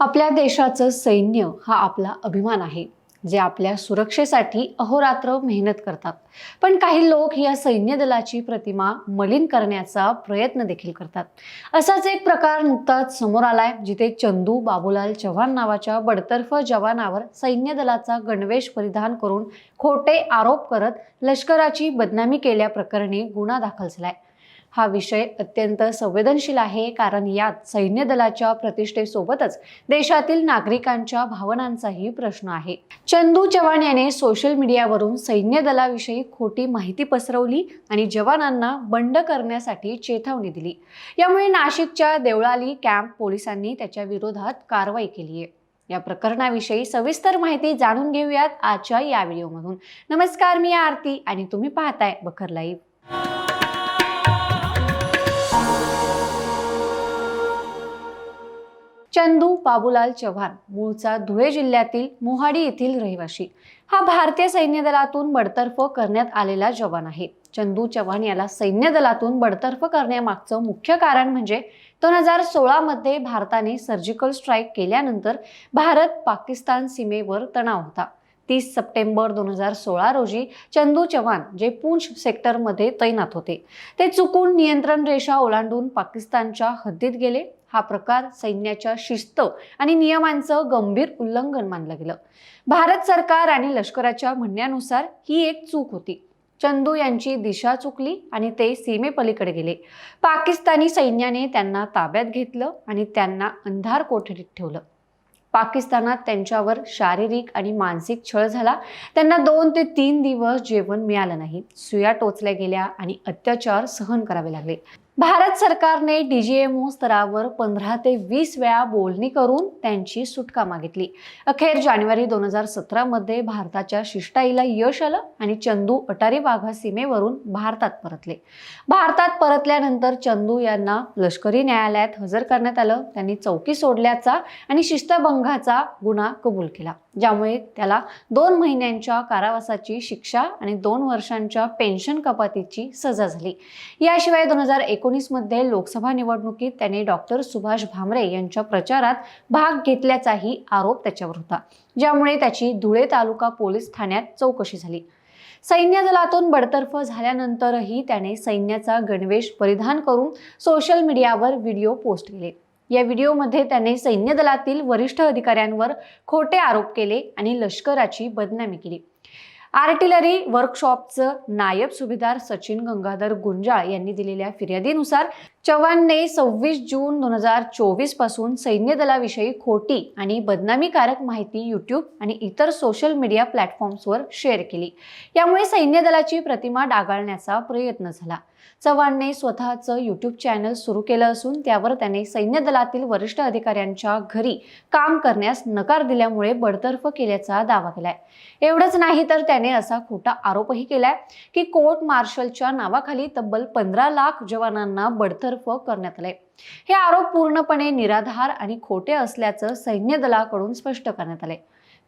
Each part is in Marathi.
आपल्या देशाचं सैन्य हा आपला अभिमान आहे जे आपल्या सुरक्षेसाठी अहोरात्र मेहनत करतात. पण काही लोक या सैन्य दलाची प्रतिमा मलिन करण्याचा प्रयत्न देखील करतात. असाच एक प्रकार नुकताच समोर आलाय जिथे चंदू बाबूलाल चव्हाण नावाच्या बडतर्फ जवानावर सैन्य दलाचा गणवेश परिधान करून खोटे आरोप करत लष्कराची बदनामी केल्याप्रकरणी गुन्हा दाखल झालाय. हा विषय अत्यंत संवेदनशील आहे कारण यात सैन्य दलाच्या प्रतिष्ठेसोबतच देशातील नागरिकांच्या भावनांचाही प्रश्न आहे. चंदू चव्हाण याने सोशल मीडियावरून सैन्य दलाविषयी खोटी माहिती पसरवली आणि जवानांना बंड करण्यासाठी चेतावणी दिली. यामुळे नाशिकच्या देवळाली कॅम्प पोलिसांनी त्याच्या विरोधात कारवाई केली आहे. या प्रकरणाविषयी सविस्तर माहिती जाणून घेऊयात आजच्या या व्हिडिओमधून. नमस्कार मी आरती आणि तुम्ही पाहताय बखर लाईव्ह चंदू बाबूलाल चव्हाण मूळचा धुळे जिल्ह्यातील मोहाडी येथील रहिवाशी. हा भारतीय सैन्य दलातून बडतर्फ करण्यात आलेला जवान आहे. चंदू चव्हाण याला सैन्य दलातून बडतर्फ करण्यामागचं मुख्य कारण म्हणजे दोन हजार सोळामध्ये भारताने सर्जिकल स्ट्राईक केल्यानंतर भारत पाकिस्तान सीमेवर तणाव होता. तीस सप्टेंबर दोन हजार सोळा रोजी चंदू चव्हाण जे पूंछ सेक्टरमध्ये तैनात होते. ते चुकून नियंत्रण रेषा ओलांडून पाकिस्तानच्या हद्दीत गेले. हा प्रकार सैन्याच्या शिस्त आणि नियमांचं गंभीर उल्लंघन मानलं गेलं. भारत सरकार आणि लष्कराच्या म्हणण्यानुसार ही एक चूक होती. चंदू यांची दिशा चुकली आणि ते सीमेपलीकडे गेले. पाकिस्तानी सैन्याने त्यांना ताब्यात घेतलं आणि त्यांना अंधार कोठडीत ठेवलं. पाकिस्तानात त्यांच्यावर शारीरिक आणि मानसिक छळ झाला. त्यांना दोन ते तीन दिवस जेवण मिळालं नाही. सुया टोचल्या गेल्या आणि अत्याचार सहन करावे लागले. भारत सरकारने डीजीएमओ स्तरावर पंधरा ते वीस वेळा बोलणी करून त्यांची सुटका मागितली. अखेर जानेवारी दोन हजार सतरामध्ये भारताच्या शिष्टाईला यश आलं आणि चंदू अटारी वाघा सीमेवरून भारतात परतले. भारतात परतल्यानंतर चंदू यांना लष्करी न्यायालयात हजर करण्यात आलं. त्यांनी चौकी सोडल्याचा आणि शिस्तभंगाचा गुन्हा कबूल केला. ज्यामुळे त्याला दोन महिन्यांच्या कारावासाची शिक्षा आणि दोन वर्षांच्या पेन्शन कपातीची सजा झाली. याशिवाय दोन हजार एकोणीसमध्ये लोकसभा निवडणुकीत त्याने डॉक्टर सुभाष भामरे यांच्या प्रचारात भाग घेतल्याचाही आरोप त्याच्यावर होता. ज्यामुळे त्याची धुळे तालुका पोलीस ठाण्यात चौकशी झाली. सैन्य दलातून बडतर्फ झाल्यानंतरही त्याने सैन्याचा गणवेश परिधान करून सोशल मीडियावर व्हिडिओ पोस्ट केले. या व्हिडिओमध्ये त्याने सैन्य दलातील वरिष्ठ अधिकाऱ्यांवर खोटे आरोप केले आणि लष्कराची बदनामी केली. आर्टिलरी वर्कशॉपचं नायब सुभेदार सचिन गंगाधर गुंजाळ यांनी दिलेल्या फिर्यादीनुसार चव्हाणने सव्वीस जून दोन हजार चोवीसपासून सैन्य दलाविषयी खोटी आणि बदनामीकारक माहिती यूट्यूब आणि इतर सोशल मीडिया प्लॅटफॉर्म्सवर शेअर केली. यामुळे सैन्य दलाची प्रतिमा डागाळण्याचा प्रयत्न झाला. चव्हाणने स्वतःचं यूट्यूब चॅनल सुरू केलं असून त्यावर त्याने सैन्य दलातील वरिष्ठ अधिकाऱ्यांच्या घरी काम करण्यास नकार दिल्यामुळे बडतर्फ केल्याचा दावा केलाय. एवढंच नाही तर त्याने असा खोटा आरोपही केलाय की कोर्ट मार्शलच्या नावाखाली तब्बल पंधरा लाख जवानांना बडतर्फ करण्यात आले हे आरोप पूर्णपणे निराधार आणि खोटे असल्याचं सैन्य दलाकडून स्पष्ट करण्यात आले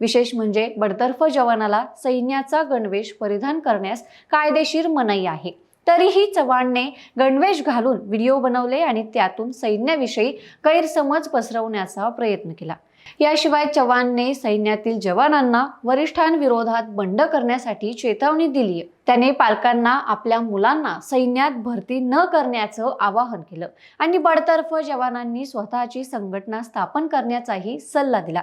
विशेष म्हणजे बडतर्फ जवानाला सैन्याचा गणवेश परिधान करण्यास कायदेशीर मनाई आहे. तरीही चव्हाणने गणवेश घालून व्हिडिओ बनवले आणि त्यातून सैन्याविषयी गैरसमज पसरवण्याचा प्रयत्न केला. याशिवाय चव्हाणने सैन्यातील जवानांना वरिष्ठांविरोधात बंड करण्यासाठी चेतावणी दिली त्याने पालकांना आपल्या मुलांना सैन्यात भरती न करण्याचं आवाहन केलं आणि बडतर्फ जवानांनी स्वतःची संघटना स्थापन करण्याचाही सल्ला दिला.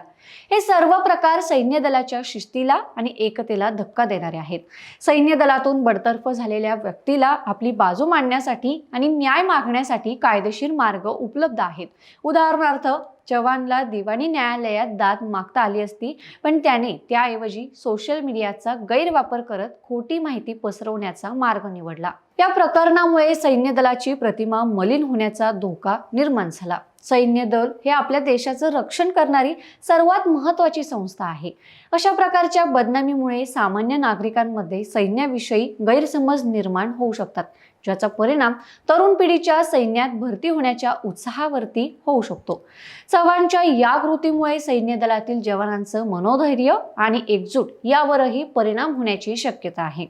हे सर्व प्रकार सैन्य दलाच्या शिस्तीला आणि एकतेला धक्का देणारे आहेत. सैन्य दलातून बडतर्फ झालेल्या व्यक्तीला आपली बाजू मांडण्यासाठी आणि न्याय मागण्यासाठी कायदेशीर मार्ग उपलब्ध आहेत. उदाहरणार्थ जवानला दिवाणी न्यायालयात दाद मागता आली असती पण त्याने त्याऐवजी सोशल मीडियाचा गैरवापर करत खोटी माहिती पसरवण्याचा मार्ग निवडला. या प्रकरणामुळे सैन्य दलाची प्रतिमा मलिन होण्याचा धोका निर्माण झाला. सैन्य दल हे आपल्या देशाचं रक्षण करणारी सर्वात महत्वाची संस्था आहे. अशा प्रकारच्या बदनामीमुळे सामान्य नागरिकांमध्ये सैन्याविषयी गैरसमज निर्माण होऊ शकतात ज्याचा परिणाम तरुण पिढीच्या सैन्यात भरती होण्याच्या उत्साहावरती होऊ शकतो. चव्हाणच्या या कृतीमुळे सैन्य दलातील जवानांचं मनोधैर्य आणि एकजूट यावरही परिणाम होण्याची शक्यता आहे.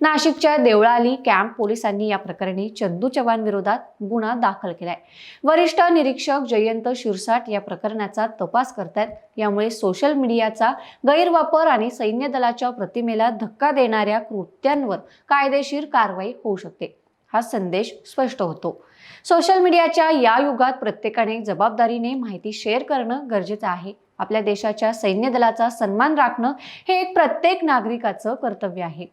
नाशिकच्या देवळाली कॅम्प पोलिसांनी या प्रकरणी चंदू चव्हाण विरोधात गुन्हा दाखल केलाय. वरिष्ठ निरीक्षक जयंत शिरसाट या प्रकरणाचा तपास करतायत. यामुळे सोशल मीडियाचा गैरवापर आणि सैन्य दलाच्या प्रतिमेला धक्का देणाऱ्या कृत्यांवर कायदेशीर कारवाई होऊ शकते हा संदेश स्पष्ट होतो. सोशल मीडियाच्या या युगात प्रत्येकाने जबाबदारीने माहिती शेअर करणं गरजेचं आहे. आपल्या देशाच्या सैन्य दलाचा सन्मान राखणं हे एक प्रत्येक नागरिकाचं कर्तव्य आहे.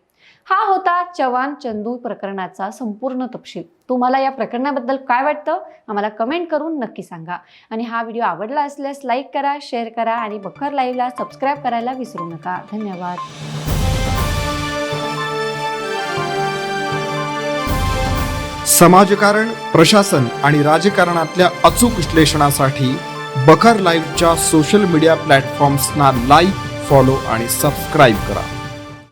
हा होता चव्हाण चंदू प्रकरणाचा संपूर्ण तपशील. तुम्हाला या प्रकरणाबद्दल काय वाटतं? आम्हाला कमेंट करून नक्की सांगा. आणि हा व्हिडिओ आवडला असल्यास लाईक करा शेअर करा आणि बखर लाईव्हला सबस्क्राईब करायला विसरू नका. धन्यवाद. समाजकारण प्रशासन आणि राजकारणातल्या अचूक विश्लेषणासाठी बखर लाईव्हच्या सोशल मीडिया प्लॅटफॉर्म्सना लाईक फॉलो आणि सबस्क्राईब करा.